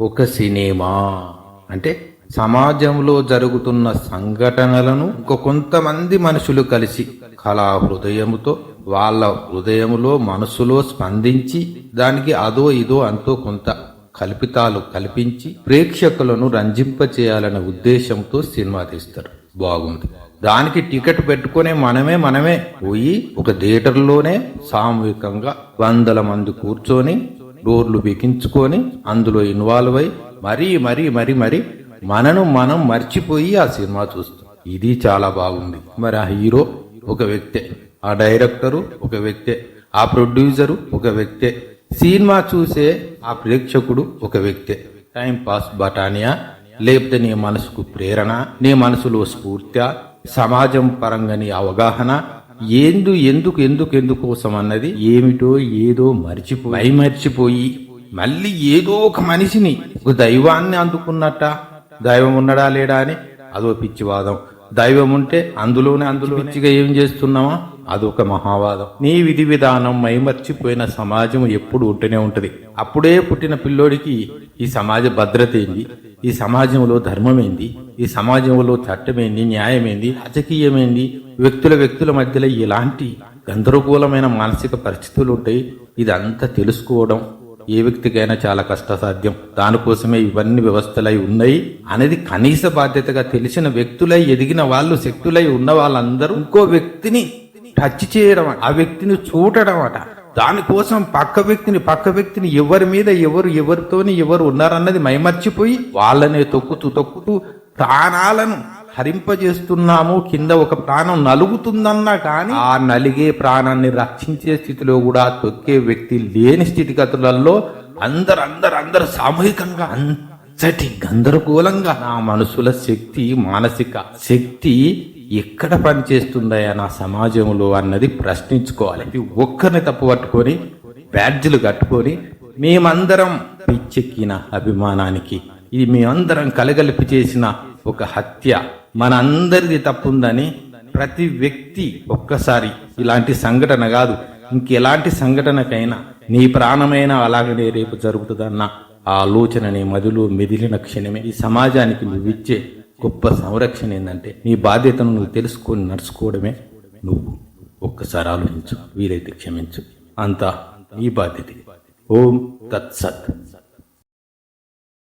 ఒక సినిమా. అంటే సమాజంలో జరుగుతున్న సంఘటనలను కొంతమంది మనుషులు కలిసి కళా హృదయముతో వాళ్ళ హృదయములో మనసులో స్పందించి దానికి అదో ఇదో అంతో కొంత కల్పితాలు కల్పించి ప్రేక్షకులను రంజింపచేయాలనే ఉద్దేశంతో సినిమా తీస్తారు. బాగుంది. దానికి టికెట్ పెట్టుకునే మనమే మనమే పోయి ఒక థియేటర్లోనే సామూహికంగా వందల మంది కూర్చొని డోర్లు బిగించుకొని అందులో ఇన్వాల్వ్ అయి మరీ మరీ మరీ మరీ మనను మనం మర్చిపోయి ఆ సినిమా చూస్తాం. ఇది చాలా బాగుంది. మరి ఆ హీరో ఒక వ్యక్తే ఆ డైరెక్టరు ఒక వ్యక్తే ఆ ప్రొడ్యూసరు ఒక వ్యక్తే సినిమా చూసే ఆ ప్రేక్షకుడు ఒక వ్యక్తే. టైం పాస్ బటానియా లేకపోతే నీ మనసుకు ప్రేరణ నీ మనసులో స్ఫూర్తి సమాజం పరంగా నీ అవగాహన ఏందు ఎందుకు ఎందుకు ఎందుకోసం అన్నది ఏమిటో ఏదో మర్చిపోయి మర్చిపోయి మళ్ళీ ఏదో ఒక మనిషిని ఒక దైవాన్ని అందుకున్నట్ట. దైవం ఉన్నాడా లేడా అని అదో పిచ్చివాదం. దైవం ఉంటే అందులోనే అందులో పిచ్చిగా ఏం చేస్తున్నామా? అదొక మహావాదం. నీ విధి విధానం మైమర్చిపోయిన సమాజం ఎప్పుడు ఉంటూనే ఉంటుంది. అప్పుడే పుట్టిన పిల్లోడికి ఈ సమాజ భద్రత ఏంది? ఈ సమాజంలో ధర్మం ఏంది? ఈ సమాజంలో చట్టమేంది? న్యాయమేంది? రాజకీయమేంది? వ్యక్తుల వ్యక్తుల మధ్యలో ఎలాంటి గందరగోళమైన మానసిక పరిస్థితులు ఉంటాయి? ఇదంతా తెలుసుకోవడం ఏ వ్యక్తికైనా చాలా కష్టసాధ్యం. దానికోసమే ఇవన్నీ వ్యవస్థలై ఉన్నాయి. అనేది కనీస బాధ్యతగా తెలిసిన వ్యక్తులై ఎదిగిన వాళ్ళు శక్తులై ఉన్న వాళ్ళందరూ ఇంకో వ్యక్తిని టచ్ చేయడం ఆ వ్యక్తిని చూడడం అట. దానికోసం పక్క వ్యక్తిని పక్క వ్యక్తిని ఎవరి మీద ఎవరు ఎవరితోని ఎవరు ఉన్నారన్నది మైమర్చిపోయి వాళ్ళనే తొక్కుతూ తొక్కుతూ ప్రాణాలను హరింపజేస్తున్నాము. కింద ఒక ప్రాణం నలుగుతుందన్నా కానీ ఆ నలిగే ప్రాణాన్ని రక్షించే స్థితిలో కూడా తొక్కే వ్యక్తి లేని స్థితిగతులలో అందరు అందరు అందరు సామూహికంగా అంతటి గందరగోళంగా. నా మనసుల శక్తి మానసిక శక్తి ఎక్కడ పనిచేస్తుందయా నా సమాజంలో అన్నది ప్రశ్నించుకోవాలి. ఒక్కరిని తప్పు పట్టుకొని బ్యాడ్జీలు కట్టుకొని మేమందరం పిచ్చెక్కిన అభిమానానికి ఇది మేమందరం కలగలిపి చేసిన ఒక హత్య. మన అందరిది తప్పుందని ప్రతి వ్యక్తి ఒక్కసారి ఇలాంటి సంఘటన కాదు. ఇంకెలాంటి సంఘటనకైనా నీ ప్రాణమైన అలాగనే రేపు జరుగుతుందన్న ఆ ఆలోచన మదిలో మెదిలిన క్షణమే ఈ సమాజానికి నువ్విచ్చే గొప్ప సంరక్షణ ఏంటంటే నీ బాధ్యతను నువ్వు తెలుసుకొని నడుచుకోవడమే నువ్వు. ఒక్కసారి ఆలోచించు వీలైతే క్షమించు. అంతా నీ బాధ్యత ఓం తత్సత్.